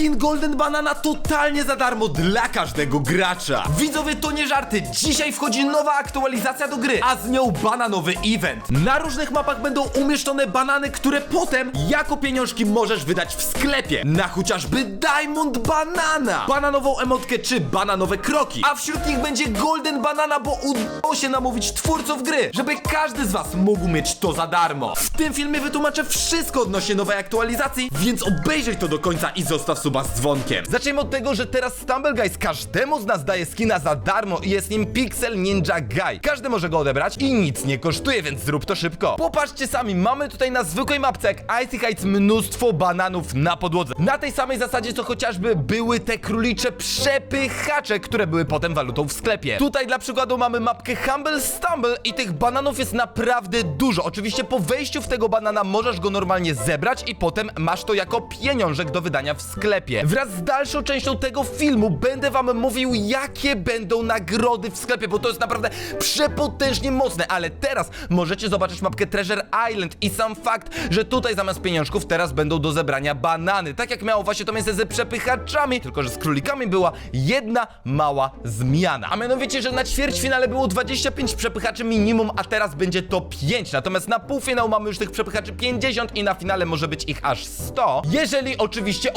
skin Golden Banana totalnie za darmo dla każdego gracza. Widzowie, to nie żarty. Dzisiaj wchodzi nowa aktualizacja do gry, a z nią bananowy event. Na różnych mapach będą umieszczone banany, które potem jako pieniążki możesz wydać w sklepie. Na chociażby Diamond Banana, bananową emotkę czy bananowe kroki. A wśród nich będzie Golden Banana, bo udało się namówić twórców gry, żeby każdy z was mógł mieć to za darmo. W tym filmie wytłumaczę wszystko odnośnie nowej aktualizacji, więc obejrzyj to do końca i zostaw suba z dzwonkiem. Zacznijmy od tego, że teraz Stumble Guys każdemu z nas daje skina za darmo i jest nim Pixel Ninja Guy. Każdy może go odebrać i nic nie kosztuje, więc zrób to szybko. Popatrzcie sami, mamy tutaj na zwykłej mapce jak Icy Heights mnóstwo bananów na podłodze. Na tej samej zasadzie co chociażby były te królicze przepychacze, które były potem walutą w sklepie. Tutaj dla przykładu mamy mapkę Humble Stumble i tych bananów jest naprawdę dużo. Oczywiście po wejściu w tego banana możesz go normalnie zebrać i potem masz to jako pieniążek do wydania w sklepie. Wraz z dalszą częścią tego filmu będę wam mówił, jakie będą nagrody w sklepie, bo to jest naprawdę przepotężnie mocne, ale teraz możecie zobaczyć mapkę Treasure Island i sam fakt, że tutaj zamiast pieniążków teraz będą do zebrania banany. Tak jak miało właśnie to miejsce ze przepychaczami, tylko że z królikami była jedna mała zmiana. A mianowicie, że na ćwierćfinale było 25 przepychaczy minimum, a teraz będzie to 5. Natomiast na półfinał mamy już tych przepychaczy 50 i na finale może być ich aż 100. Jeżeli oczywiście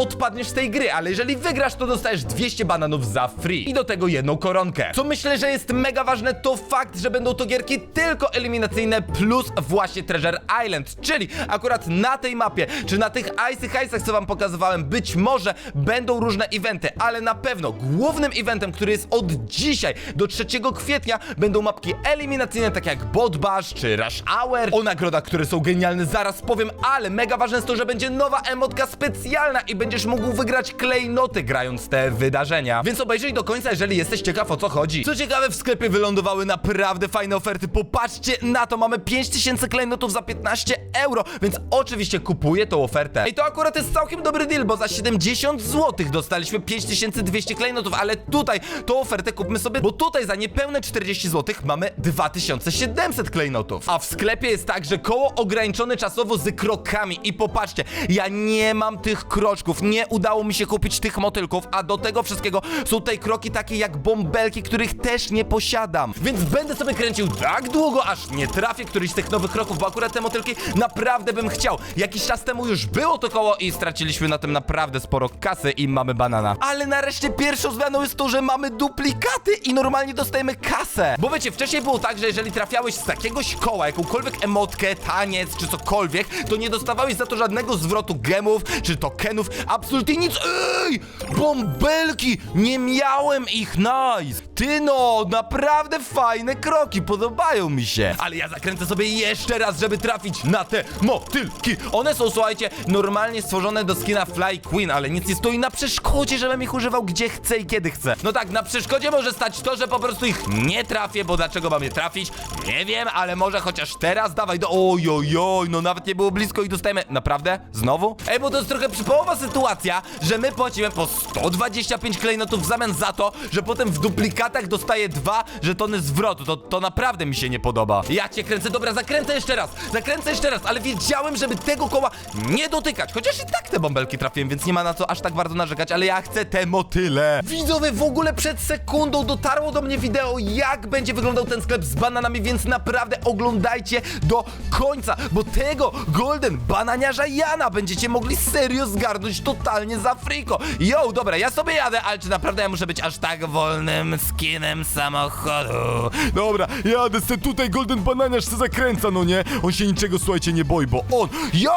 z tej gry, ale jeżeli wygrasz, to dostajesz 200 bananów za free. I do tego jedną koronkę. Co myślę, że jest mega ważne, to fakt, że będą to gierki tylko eliminacyjne plus właśnie Treasure Island. Czyli akurat na tej mapie, czy na tych Icy Heistach, co wam pokazywałem, być może będą różne eventy, ale na pewno głównym eventem, który jest od dzisiaj do 3 kwietnia, będą mapki eliminacyjne, tak jak Bot Bash czy Rush Hour. O nagrodach, które są genialne, zaraz powiem, ale mega ważne jest to, że będzie nowa emotka specjalna i będziesz mógł wygrać klejnoty grając te wydarzenia. Więc obejrzyj do końca, jeżeli jesteś ciekaw o co chodzi. Co ciekawe, w sklepie wylądowały naprawdę fajne oferty. Popatrzcie na to, mamy 5000 klejnotów za 15 euro, więc oczywiście kupuję tą ofertę. I to akurat jest całkiem dobry deal, bo za 70 zł dostaliśmy 5200 klejnotów, ale tutaj tą ofertę kupmy sobie, bo tutaj za niepewne 40 zł mamy 2700 klejnotów. A w sklepie jest tak, że koło ograniczone czasowo z krokami i popatrzcie, ja nie mam tych kroczków, nie udało mi się kupić tych motylków, a do tego wszystkiego są tutaj kroki takie jak bąbelki, których też nie posiadam. Więc będę sobie kręcił tak długo, aż nie trafię któryś z tych nowych kroków, bo akurat te motylki naprawdę bym chciał. Jakiś czas temu już było to koło i straciliśmy na tym naprawdę sporo kasy i mamy banana. Ale nareszcie pierwszą zmianą jest to, że mamy duplikaty i normalnie dostajemy kasę. Bo wiecie, wcześniej było tak, że jeżeli trafiałeś z jakiegoś koła jakąkolwiek emotkę, taniec czy cokolwiek, to nie dostawałeś za to żadnego zwrotu gemów czy tokenów, absolutnie nic. Ej! Bąbelki! Nie miałem ich, nice! Ty no, naprawdę fajne kroki, podobają mi się. Ale ja zakręcę sobie jeszcze raz, żeby trafić na te motylki. One są, słuchajcie, normalnie stworzone do skina Fly Queen, ale nic nie stoi na przeszkodzie, żebym ich używał gdzie chcę i kiedy chcę. No tak, na przeszkodzie może stać to, że po prostu ich nie trafię, bo dlaczego mam je trafić? Nie wiem, ale może chociaż teraz dawaj do... Oj, oj, oj, no nawet nie było blisko i dostajemy... Naprawdę? Znowu? Ej, bo to jest trochę przypołowa sytuacja, że my płacimy po 125 klejnotów w zamian za to, że potem w duplikatach dostaję dwa żetony zwrotu. To, to naprawdę mi się nie podoba. Ja cię kręcę, dobra, zakręcę jeszcze raz, zakręcę jeszcze raz, ale wiedziałem, żeby tego koła nie dotykać. Chociaż i tak te bąbelki trafiłem, więc nie ma na co aż tak bardzo narzekać, ale ja chcę te motyle. Widzowie, w ogóle przed sekundą dotarło do mnie wideo, jak będzie wyglądał ten sklep z bananami, więc naprawdę oglądajcie do końca, bo tego Golden Bananiarza Jana będziecie mogli serio zgarnąć totalnie za friko. Yo, dobra, ja sobie jadę, ale czy naprawdę ja muszę być aż tak wolnym skinem samochodu? Dobra, jadę se tutaj Golden Bananiarz se zakręca, no nie? On się niczego, słuchajcie, nie boi, bo on... Yo!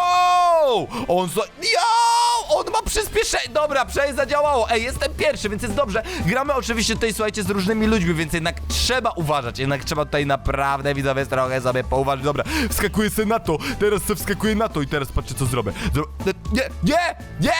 On... so- Yo! On ma przyspieszenie! Dobra, przejść zadziałało. Ej, jestem pierwszy, więc jest dobrze. Gramy oczywiście tutaj, słuchajcie, z różnymi ludźmi, więc jednak trzeba uważać. Jednak trzeba tutaj naprawdę, widzowie, trochę sobie pouważać. Dobra, wskakuję se na to, teraz se wskakuję na to i teraz patrzcie, co zrobię. Zro... Nie, nie, nie,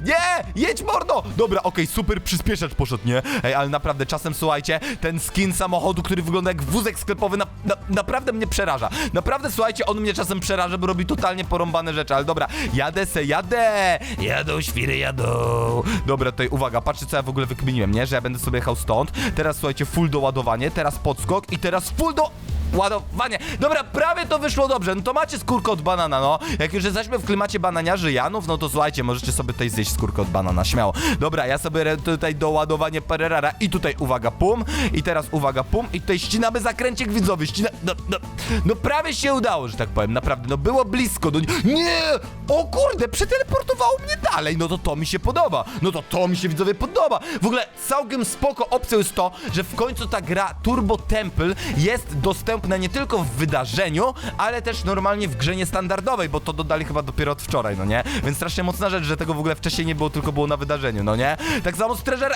nie! Jedź, mordo! Dobra, okej, super przyspieszacz poszedł, nie? Ej, ale naprawdę czasem, słuchajcie, ten skin samochodu, który wygląda jak wózek sklepowy, na, na, naprawdę mnie przeraża. Naprawdę, słuchajcie, on mnie czasem przeraża, bo robi totalnie porąbane rzeczy, ale dobra, jadę se, jadę! Jadą, świry, jadą! Dobra, tutaj uwaga, patrzcie, co ja w ogóle wykminiłem, nie? Że ja będę sobie jechał stąd, teraz, słuchajcie, full doładowanie, teraz podskok i teraz full do... ładowanie. Dobra, prawie to wyszło dobrze. No to macie skórkę od banana, no. Jak już jesteśmy w klimacie bananiarzy Janów, no to słuchajcie, możecie sobie tutaj zjeść skórkę od banana, śmiało. Dobra, ja sobie tutaj doładowanie pererara i tutaj uwaga, pum. I teraz uwaga, pum. I tutaj ścinamy zakręcik widzowy, ścina... No, no, no prawie się udało, że tak powiem, naprawdę. No było blisko, no nie! O kurde, przeteleportowało mnie dalej. No to to mi się podoba. No to to mi się widzowie podoba. W ogóle całkiem spoko opcją jest to, że w końcu ta gra Turbo Temple jest dostępna nie tylko w wydarzeniu, ale też normalnie w grze niestandardowej, bo to dodali chyba dopiero od wczoraj, no nie? Więc strasznie mocna rzecz, że tego w ogóle wcześniej nie było, tylko było na wydarzeniu, no nie? Tak samo z Treasure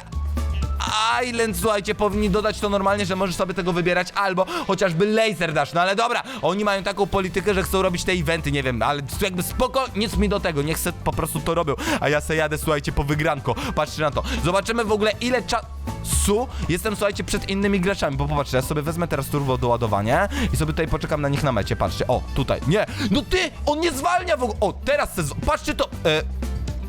Island, słuchajcie, powinni dodać to normalnie, że możesz sobie tego wybierać albo chociażby Laser Dash, no ale dobra, oni mają taką politykę, że chcą robić te eventy, nie wiem, ale jakby spoko, nic mi do tego, niech se po prostu to robią, a ja se jadę, słuchajcie, po wygranko, patrzcie na to, zobaczymy w ogóle ile czasu jestem, słuchajcie, przed innymi graczami, bo popatrzcie, ja sobie wezmę teraz turbo doładowanie i sobie tutaj poczekam na nich na mecie, patrzcie, o, tutaj, nie, no ty, on nie zwalnia w ogóle, o, teraz se, z- patrzcie to, e,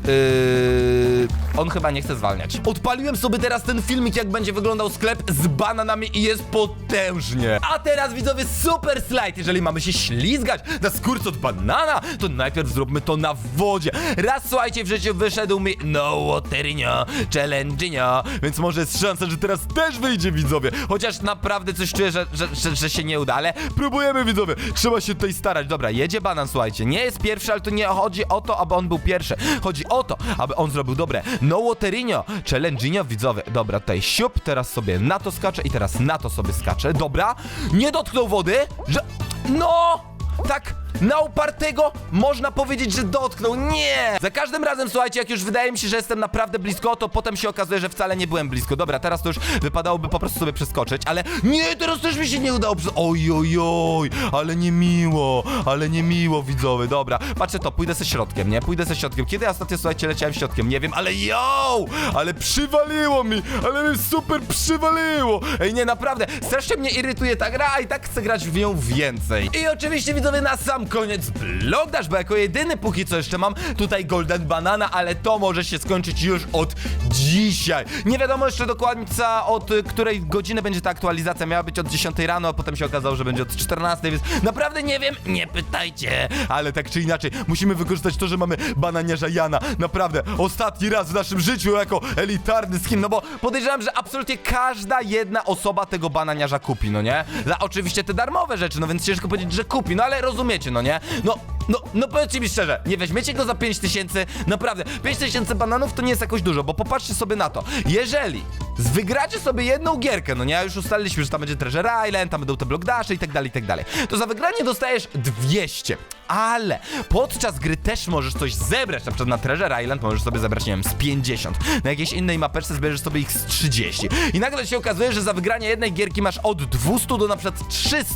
Yy, on chyba nie chce zwalniać. Odpaliłem sobie teraz ten filmik, jak będzie wyglądał sklep z bananami i jest potężnie. A teraz widzowie, super slajd. Jeżeli mamy się ślizgać na skórce od banana, to najpierw zróbmy to na wodzie. Raz, słuchajcie, w życiu wyszedł mi no waterinio, challenge'inio, więc może jest szansa, że teraz też wyjdzie, widzowie. Chociaż naprawdę coś czuję, że, że, że, że się nie uda, ale próbujemy, widzowie. Trzeba się tutaj starać. Dobra, jedzie banan, słuchajcie. Nie jest pierwszy, ale to nie chodzi o to, aby on był pierwszy. Chodzi o to, aby on zrobił dobre. No waterinio, challenge'inio, widzowie. Dobra, tutaj siup, teraz sobie na to skaczę i teraz na to sobie skaczę. Dobra, nie dotknął wody, że... No! Tak, na upartego można powiedzieć, że dotknął. Nie! Za każdym razem, słuchajcie, jak już wydaje mi się, że jestem naprawdę blisko, to potem się okazuje, że wcale nie byłem blisko. Dobra, teraz to już wypadałoby po prostu sobie przeskoczyć, ale nie, teraz też mi się nie udało. Oj, oj, oj, ale nie miło, ale nie miło, widzowie. Dobra, patrzę to, pójdę ze środkiem, nie? Pójdę ze środkiem. Kiedy ja ostatnio, słuchajcie, leciałem środkiem? Nie wiem, ale yo! Ale przywaliło mi, ale mi super przywaliło. Ej, nie, naprawdę, strasznie mnie irytuje ta gra, a i tak chcę grać w nią więcej. I oczywiście, widzowie, na sam koniec Block Dash, bo jako jedyny póki co jeszcze mam tutaj Golden Banana, ale to może się skończyć już od dzisiaj. Nie wiadomo jeszcze dokładnie od y, której godziny będzie ta aktualizacja. Miała być od 10 rano, a potem się okazało, że będzie od 14, więc naprawdę nie wiem, nie pytajcie. Ale tak czy inaczej, musimy wykorzystać to, że mamy bananiarza Jana. Naprawdę, ostatni raz w naszym życiu jako elitarny skin, no bo podejrzewam, że absolutnie każda jedna osoba tego bananiarza kupi, no nie? Za oczywiście te darmowe rzeczy, no więc ciężko powiedzieć, że kupi, no ale rozumiecie, no nie? No, no, no powiedzcie mi szczerze, nie weźmiecie go za 5000, naprawdę, 5000 bananów to nie jest jakoś dużo, bo popatrzcie sobie na to. Jeżeli wygracie sobie jedną gierkę, no nie, już ustaliliśmy, że tam będzie Treasure Island, tam będą te Block Dashe i tak dalej, i tak dalej, to za wygranie dostajesz 200, ale podczas gry też możesz coś zebrać, na przykład na Treasure Island możesz sobie zebrać, nie wiem, z 50, na jakiejś innej mapeczce zbierzesz sobie ich z 30 i nagle się okazuje, że za wygranie jednej gierki masz od 200 do na przykład 300,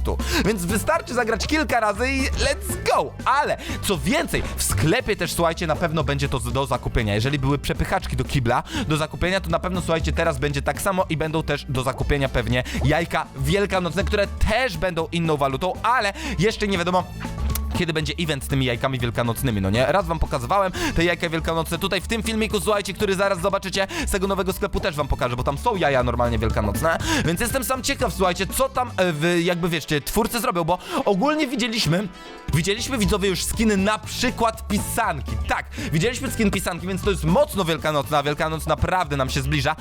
więc wystarczy zagrać kilka razy i let's go, ale co więcej, w sklepie też, słuchajcie, na pewno będzie to do zakupienia, jeżeli były przepychaczki do kibla do zakupienia, to na pewno, słuchajcie, teraz będzie tak samo i będą też do zakupienia pewnie jajka wielkanocne, które też będą inną walutą, ale jeszcze nie wiadomo kiedy będzie event z tymi jajkami wielkanocnymi, no nie? Raz wam pokazywałem te jajka wielkanocne tutaj w tym filmiku, słuchajcie, który zaraz zobaczycie z tego nowego sklepu też wam pokażę, bo tam są jaja normalnie wielkanocne, więc jestem sam ciekaw, słuchajcie, co tam e, jakby wiecie, twórcy zrobią, bo ogólnie widzieliśmy, widzieliśmy widzowie już skiny na przykład pisanki, tak, widzieliśmy skin pisanki, więc to jest mocno wielkanocna, a wielkanoc naprawdę nam się zbliża,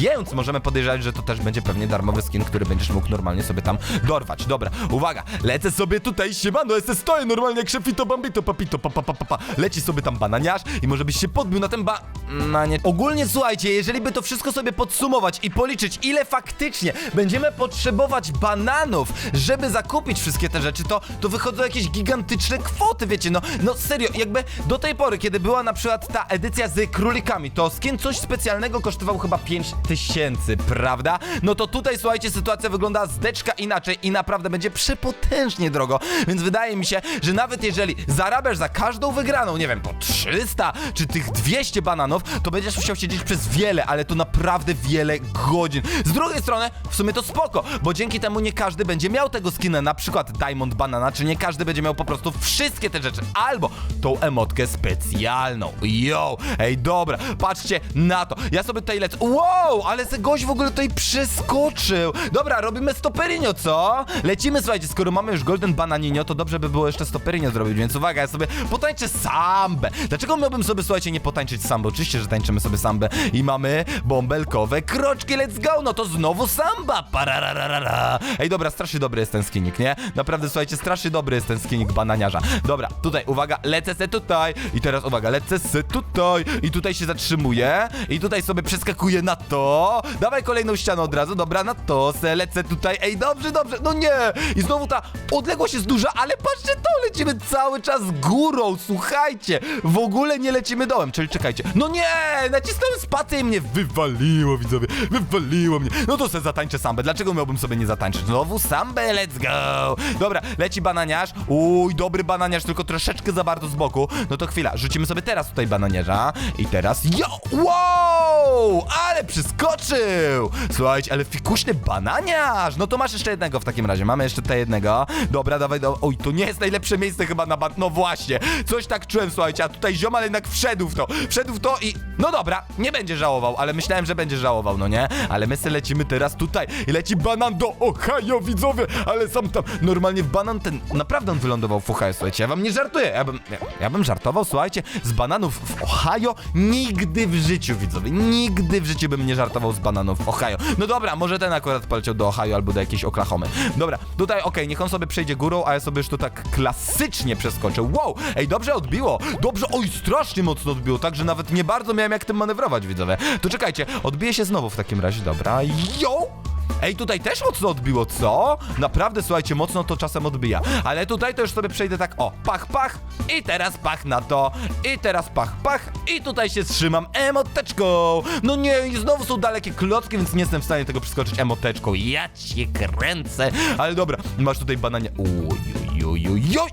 więc możemy podejrzewać, że to też będzie pewnie darmowy skin, który będziesz mógł normalnie sobie tam dorwać. Dobra, uwaga, lecę sobie tutaj, siemano, jestem stoję normalnie jak szefito bambito papito pa, pa, pa, pa, pa. Leci sobie tam bananiarz i może byś się podbił na ten ba... Na nie... Ogólnie słuchajcie, jeżeli by to wszystko sobie podsumować i policzyć, ile faktycznie będziemy potrzebować bananów, żeby zakupić wszystkie te rzeczy, to, to wychodzą jakieś gigantyczne kwoty, wiecie, no, no serio, jakby do tej pory, kiedy była na przykład ta edycja z królikami, to skin coś specjalnego kosztował chyba 5000, prawda? No to tutaj, słuchajcie, sytuacja wygląda zdeczka inaczej i naprawdę będzie przepotężnie drogo, więc wydaje mi się, że nawet jeżeli zarabiasz za każdą wygraną, nie wiem, po 300 czy tych 200 bananów, to będziesz musiał siedzieć przez wiele, ale to naprawdę wiele godzin. Z drugiej strony, w sumie to spoko, bo dzięki temu nie każdy będzie miał tego skina, na przykład Diamond Banana, czy nie każdy będzie miał po prostu wszystkie te rzeczy, albo tą emotkę specjalną. Yo, ej, dobra, patrzcie na to. Ja sobie tutaj lecę. Wow, ale se gość w ogóle tutaj przeskoczył. Dobra, robimy stoperinio, co? Lecimy, słuchajcie, skoro mamy już Golden Bananinio, to dobrze by było jeszcze stoperinio zrobić, więc uwaga, ja sobie potańczę sambę. Dlaczego miałbym sobie, słuchajcie, nie potańczyć sambę? Oczywiście, że tańczymy sobie sambę i mamy bąbelkowe kroczki, let's go! No to znowu samba! Parararara. Ej, dobra, strasznie dobry jest ten skinik, nie? Naprawdę, słuchajcie, strasznie dobry jest ten skinik bananiarza. Dobra, tutaj, uwaga, lecę se tutaj i teraz, uwaga, lecę se tutaj i tutaj się zatrzymuję i tutaj sobie przeskakuję na to. Dawaj kolejną ścianę od razu, dobra, na to se lecę tutaj. Ej, dobrze, dobrze, no nie! I znowu ta odległość jest duża, ale patrzcie to, lecimy cały czas górą, słuchajcie! W ogóle nie lecimy dołem, czyli czekajcie. No nie! Nacisnąłem spację i mnie wywaliło, widzowie, wywaliło mnie. No to se zatańczę sambę, dlaczego miałbym sobie nie zatańczyć? Znowu sambę, let's go! Dobra, leci bananiarz. Uj, dobry bananiarz, tylko troszeczkę za bardzo z boku. No to chwila, rzucimy sobie teraz tutaj bananiarza. I teraz, jo! Wow! Ale przyskoczył! Słuchajcie, ale fikuśny bananiarz! No to masz jeszcze jednego w takim razie, mamy jeszcze tutaj jednego. Dobra, dawaj, do... Oj, to nie jest najlepsze miejsce chyba na ban... No właśnie, coś tak czułem, słuchajcie, a tutaj ziomal jednak wszedł w to. Wszedł w to i... No dobra, nie będzie żałował, ale myślałem, że będzie żałował, no nie? Ale my se lecimy teraz tutaj i leci banan do Ohio, widzowie! Ale sam tam, normalnie w banan ten... Naprawdę on wylądował w Ohio, słuchajcie, ja wam nie żartuję, ja bym... Ja, ja bym żartował, słuchajcie, z bananów w Ohio nigdy w życiu, widzowie, nigdy w życiu bym nie żartował z bananów w Ohio. No dobra, może ten akurat poleciał do Ohio albo do jakiejś Oklahomy. Dobra, tutaj okej, niech on sobie przejdzie górą, a ja sobie już tu tak klasycznie przeskoczę. Wow, ej, dobrze odbiło, dobrze, oj, strasznie mocno odbiło, także nawet nie bardzo miałem jak tym manewrować, widzowie. To czekajcie, odbije się znowu w takim razie, dobra, yo! Ej, tutaj też mocno odbiło, co? Naprawdę, słuchajcie, mocno to czasem odbija. Ale tutaj to już sobie przejdę tak, o, pach, pach i teraz pach na to, i teraz pach, pach i tutaj się trzymam emoteczką. No nie, i znowu są dalekie klocki, więc nie jestem w stanie tego przeskoczyć emoteczką. Ja cię kręcę. Ale dobra, masz tutaj bananie. Oj, oj, oj, oj.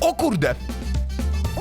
O kurde!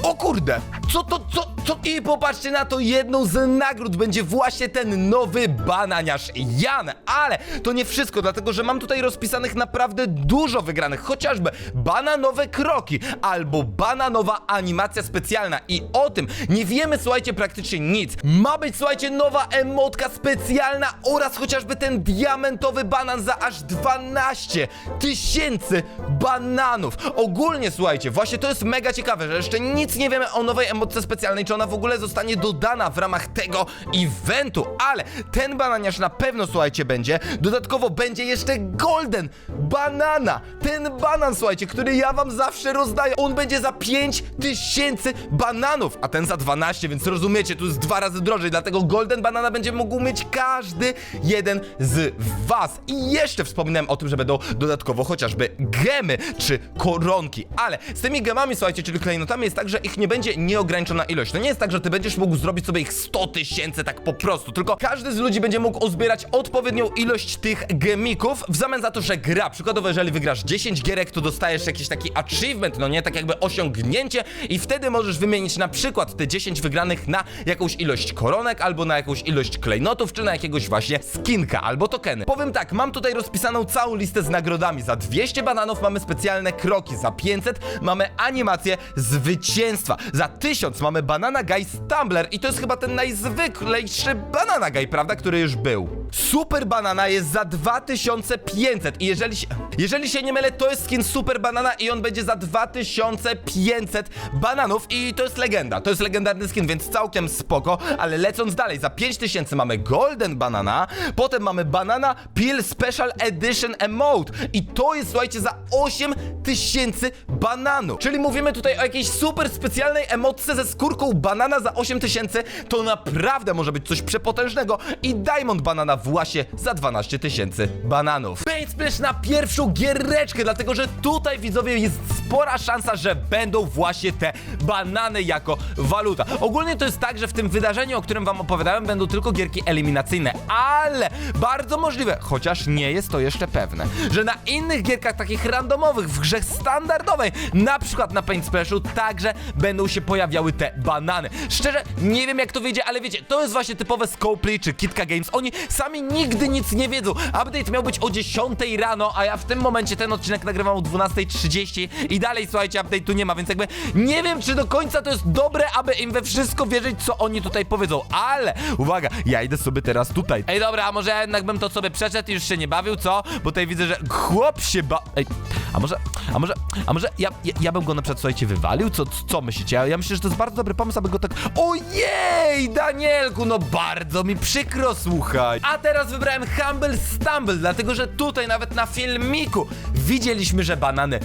O kurde! Co to, co, co? I popatrzcie na to, jedną z nagród będzie właśnie ten nowy bananiarz Jan. Ale to nie wszystko, dlatego że mam tutaj rozpisanych naprawdę dużo wygranych. Chociażby bananowe kroki albo bananowa animacja specjalna. I o tym nie wiemy, słuchajcie, praktycznie nic. Ma być, słuchajcie, nowa emotka specjalna oraz chociażby ten diamentowy banan za aż 12 tysięcy bananów. Ogólnie, słuchajcie, właśnie to jest mega ciekawe, że jeszcze nic nie wiemy o nowej emotce specjalnej, czy ona w ogóle zostanie dodana w ramach tego eventu, ale ten bananiarz na pewno, słuchajcie, będzie. Dodatkowo będzie jeszcze golden banana. Ten banan, słuchajcie, który ja wam zawsze rozdaję, on będzie za 5 tysięcy bananów, a ten za 12, więc rozumiecie, tu jest dwa razy drożej, dlatego golden banana będzie mógł mieć każdy jeden z was. I jeszcze wspominałem o tym, że będą dodatkowo chociażby gemy czy koronki, ale z tymi gemami, słuchajcie, czyli klejnotami jest tak, że ich nie będzie nieograniczona ilość. To nie jest tak, że ty będziesz mógł zrobić sobie ich 100 tysięcy tak po prostu, tylko każdy z ludzi będzie mógł uzbierać odpowiednią ilość tych gemików w zamian za to, że gra. Przykładowo, jeżeli wygrasz 10 gierek, to dostajesz jakiś taki achievement, no nie, tak jakby osiągnięcie i wtedy możesz wymienić na przykład te 10 wygranych na jakąś ilość koronek, albo na jakąś ilość klejnotów, czy na jakiegoś właśnie skinka, albo tokeny. Powiem tak, mam tutaj rozpisaną całą listę z nagrodami. Za 200 bananów mamy specjalne kroki, za 500 mamy animację zwycięstwa, za 1000 mamy Banana Guy Stumbler i to jest chyba ten najzwyklejszy Banana Guy, prawda, który już był. Super Banana jest za 2500 i jeżeli się, jeżeli się nie mylę, to jest skin Super Banana i on będzie za 2500 bananów i to jest legenda, to jest legendarny skin, więc całkiem spoko, ale lecąc dalej, za 5000 mamy Golden Banana, potem mamy Banana Peel Special Edition Emote i to jest, słuchajcie, za 8000 bananów, czyli mówimy tutaj o jakiejś super specjalnej emotce ze skórką banana za 8000, to naprawdę może być coś przepotężnego i Diamond Banana właśnie za 12 tysięcy bananów. Paint Splash na pierwszą giereczkę, dlatego że tutaj widzowie jest spora szansa, że będą właśnie te banany jako waluta. Ogólnie to jest tak, że w tym wydarzeniu, o którym wam opowiadałem, będą tylko gierki eliminacyjne, ale bardzo możliwe, chociaż nie jest to jeszcze pewne, że na innych gierkach takich randomowych, w grze standardowej, na przykład na Paint Splashu, także będą się pojawiały te banany. Szczerze, nie wiem jak to wyjdzie, ale wiecie, to jest właśnie typowe Scopely czy Kitka Games. Oni sami nigdy nic nie wiedzą. Update miał być o 10 rano, a ja w tym momencie ten odcinek nagrywam o 12.30 i dalej, słuchajcie, update'u nie ma, więc jakby nie wiem, czy do końca to jest dobre, aby im we wszystko wierzyć, co oni tutaj powiedzą, ale uwaga, ja idę sobie teraz tutaj. Ej, dobra, a może ja jednak bym to sobie przeszedł i już się nie bawił, co? Bo tutaj widzę, że chłop się ba... Ej, a może, a może, a może ja, ja, ja bym go na przykład, słuchajcie, wywalił? Co, co myślicie? Ja, ja myślę, że to jest bardzo dobry pomysł, aby go tak... Ojej, Danielku, no bardzo mi przykro, słuchaj. A teraz wybrałem Humble Stumble, dlatego że tutaj nawet na filmiku widzieliśmy, że banany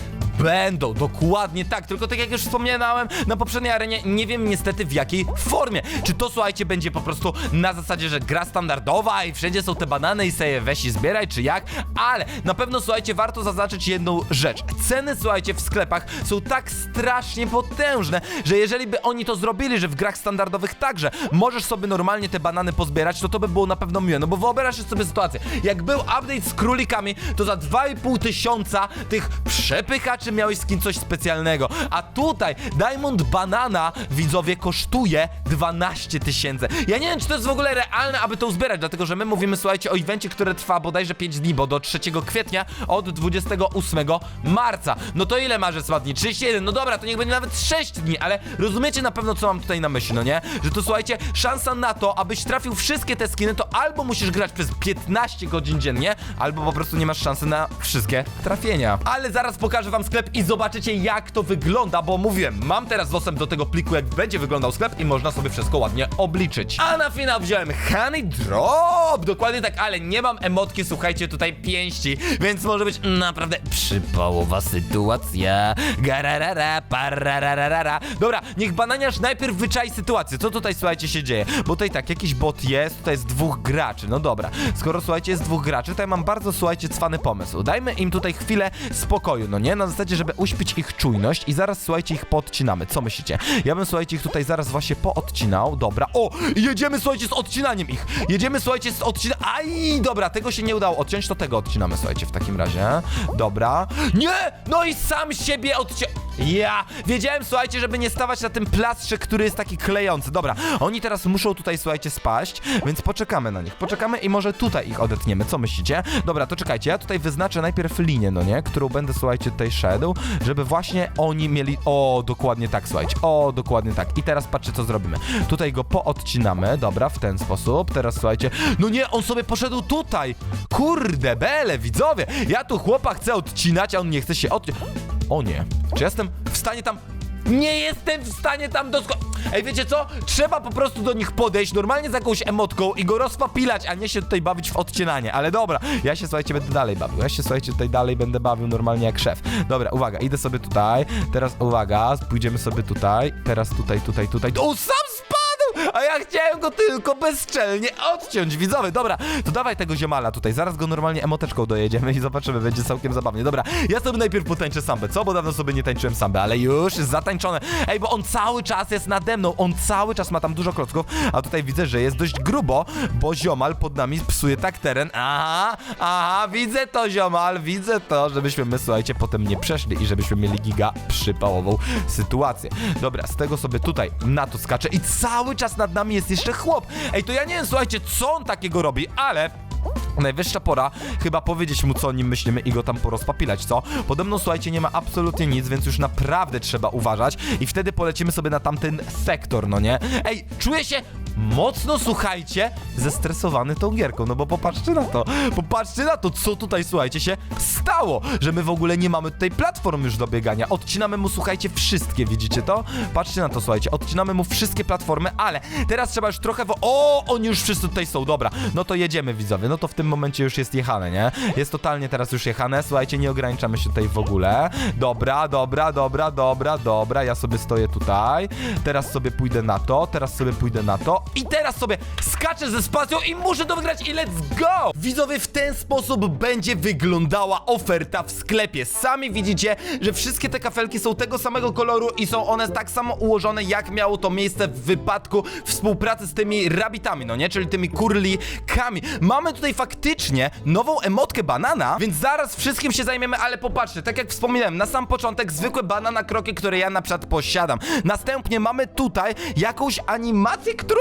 Będą, dokładnie tak, tylko tak jak już wspomniałem na poprzedniej arenie, nie wiem niestety w jakiej formie. Czy to, słuchajcie, będzie po prostu na zasadzie, że gra standardowa i wszędzie są te banany i sobie weź i zbieraj, czy jak, ale na pewno, słuchajcie, warto zaznaczyć jedną rzecz. Ceny, słuchajcie, w sklepach są tak strasznie potężne, że jeżeli by oni to zrobili, że w grach standardowych także możesz sobie normalnie te banany pozbierać, to to by było na pewno miłe, no bo wyobraź sobie sytuację, jak był update z królikami, to za 2,5 tysiąca tych przepychaczy miałeś skin coś specjalnego, a tutaj Diamond Banana, widzowie, kosztuje 12 tysięcy. Ja nie wiem, czy to jest w ogóle realne, aby to uzbierać, dlatego że my mówimy, słuchajcie, o evencie, który trwa bodajże 5 dni, bo do 3 kwietnia od 28 marca. No to ile masz dni? 31, no dobra, to niech będzie nawet 6 dni, ale rozumiecie na pewno, co mam tutaj na myśli, no nie? Że to, słuchajcie, szansa na to, abyś trafił wszystkie te skiny, to albo musisz grać przez 15 godzin dziennie, albo po prostu nie masz szansy na wszystkie trafienia. Ale zaraz pokażę wam sklep i zobaczycie, jak to wygląda, bo mówiłem, mam teraz dostęp do tego pliku, jak będzie wyglądał sklep i można sobie wszystko ładnie obliczyć. A na finał wziąłem Honey Drop, dokładnie tak, ale nie mam emotki, słuchajcie, tutaj pięści, więc może być naprawdę przypałowa sytuacja. Gararara, parararara. Dobra, niech bananiarz najpierw wyczai sytuację. Co tutaj, słuchajcie, się dzieje? Bo tutaj tak, jakiś bot jest, tutaj jest dwóch graczy. No dobra, skoro, słuchajcie, jest dwóch graczy, tutaj mam bardzo, słuchajcie, cwany pomysł. Dajmy im tutaj chwilę spokoju, no nie? Na zasadzie, żeby uśpić ich czujność i zaraz, słuchajcie, ich podcinamy. Co myślicie? Ja bym, słuchajcie, ich tutaj zaraz właśnie poodcinał. Dobra. O! Jedziemy, słuchajcie, z odcinaniem ich. Jedziemy, słuchajcie, z odcinaniem. Aj, dobra, tego się nie udało odciąć, to tego odcinamy, słuchajcie, w takim razie. Dobra. Nie! No i sam siebie odcią... Ja! Wiedziałem, słuchajcie, żeby nie stawać na tym plastrze, który jest taki klejący. Dobra, oni teraz muszą tutaj, słuchajcie, spaść, więc poczekamy na nich. Poczekamy i może tutaj ich odetniemy. Co myślicie? Dobra, to czekajcie, ja tutaj wyznaczę najpierw linię, no nie? Którą będę, słuchajcie, tutaj szedł, żeby właśnie oni mieli... O, dokładnie tak, słuchajcie. O, dokładnie tak. I teraz patrzcie, co zrobimy. Tutaj go poodcinamy, dobra, w ten sposób. Teraz, słuchajcie... No nie, on sobie poszedł tutaj! Kurde, bele, widzowie! Ja tu chłopa chcę odcinać, a on nie chce się odcinać. O nie. Czy jestem w stanie tam... Nie jestem w stanie tam dosko... Ej, wiecie co? Trzeba po prostu do nich podejść, normalnie z jakąś emotką i go rozpapilać, a nie się tutaj bawić w odcinanie. Ale dobra, ja się, słuchajcie, będę dalej bawił. Ja się, słuchajcie, tutaj dalej będę bawił normalnie jak szef. Dobra, uwaga, idę sobie tutaj. Teraz, uwaga, pójdziemy sobie tutaj. Teraz tutaj, tutaj, tutaj. O, sam chciałem go tylko bezczelnie odciąć, widzowie. Dobra, to dawaj tego ziomala tutaj. Zaraz go normalnie emoteczką dojedziemy i zobaczymy, będzie całkiem zabawnie. Dobra, ja sobie najpierw potańczę sambę, co? Bo dawno sobie nie tańczyłem sambę, ale już jest zatańczone. Ej, bo on cały czas jest nade mną, on cały czas ma tam dużo klocków, a tutaj widzę, że jest dość grubo, bo ziomal pod nami psuje tak teren. Aha, aha, widzę to, ziomal, widzę to, żebyśmy my, słuchajcie, potem nie przeszli i żebyśmy mieli giga przypałową sytuację. Dobra, z tego sobie tutaj na to skaczę i cały czas nad nami jest jeszcze chłop. Ej, to ja nie wiem, słuchajcie, co on takiego robi, ale... Najwyższa pora chyba powiedzieć mu, co o nim myślimy i go tam porozpapilać, co? Pode mną, słuchajcie, nie ma absolutnie nic, więc już naprawdę trzeba uważać i wtedy polecimy sobie na tamten sektor, no nie? Ej, czuję się mocno, słuchajcie, zestresowany tą gierką, no bo popatrzcie na to, popatrzcie na to, co tutaj, słuchajcie, się stało, że my w ogóle nie mamy tutaj platform już do biegania, odcinamy mu, słuchajcie, wszystkie, widzicie to? Patrzcie na to, słuchajcie, odcinamy mu wszystkie platformy, ale teraz trzeba już trochę, wo- o, oni już wszyscy tutaj są, dobra, no to jedziemy, widzowie, no to w tym momencie już jest jechane, nie? Jest totalnie teraz już jechane, słuchajcie, nie ograniczamy się tutaj w ogóle, dobra, dobra, dobra, dobra, dobra, ja sobie stoję tutaj, teraz sobie pójdę na to, teraz sobie pójdę na to, i teraz sobie skaczę ze spacją i muszę to wygrać i let's go! Widzowie, w ten sposób będzie wyglądała oferta w sklepie. Sami widzicie, że wszystkie te kafelki są tego samego koloru i są one tak samo ułożone, jak miało to miejsce w wypadku współpracy z tymi rabbitami, no nie? Czyli tymi kurlikami. Mamy tutaj faktycznie nową emotkę banana, więc zaraz wszystkim się zajmiemy, ale popatrzcie, tak jak wspominałem, na sam początek zwykłe banana kroki, które ja na przykład posiadam. Następnie mamy tutaj jakąś animację, którą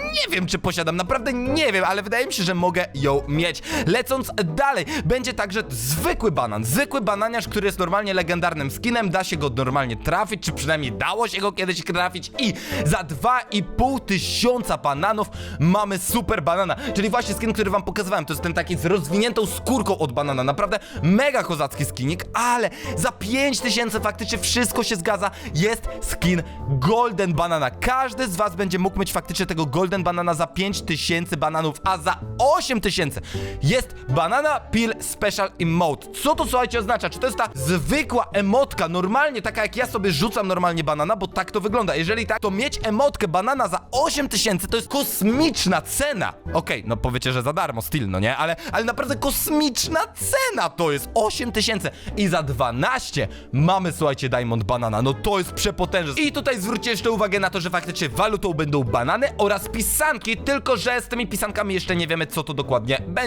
nie wiem, czy posiadam, naprawdę nie wiem, ale wydaje mi się, że mogę ją mieć. Lecąc dalej, będzie także zwykły banan, zwykły bananiarz, który jest normalnie legendarnym skinem, da się go normalnie trafić, czy przynajmniej dało się go kiedyś trafić i za 2,5 tysiąca bananów mamy super banana, czyli właśnie skin, który wam pokazywałem, to jest ten taki z rozwiniętą skórką od banana, naprawdę mega kozacki skinik, ale za 5 tysięcy faktycznie wszystko się zgadza, jest skin Golden Banana, każdy z was będzie mógł mieć faktycznie tego Golden Banana za 5 tysięcy bananów, a za 8 tysięcy jest Banana Peel Special Emote. Co to słuchajcie oznacza? Czy to jest ta zwykła emotka, normalnie taka jak ja sobie rzucam normalnie banana, bo tak to wygląda. Jeżeli tak, to mieć emotkę banana za 8 tysięcy to jest kosmiczna cena. Okej, no powiecie, że za darmo, styl, no nie? Ale, ale naprawdę kosmiczna cena to jest 8 tysięcy i za 12 mamy, słuchajcie, Diamond Banana. No to jest przepotężne. I tutaj zwróćcie jeszcze uwagę na to, że faktycznie walutą będą banany oraz pisanki, tylko że z tymi pisankami jeszcze nie wiemy, co to dokładnie będzie,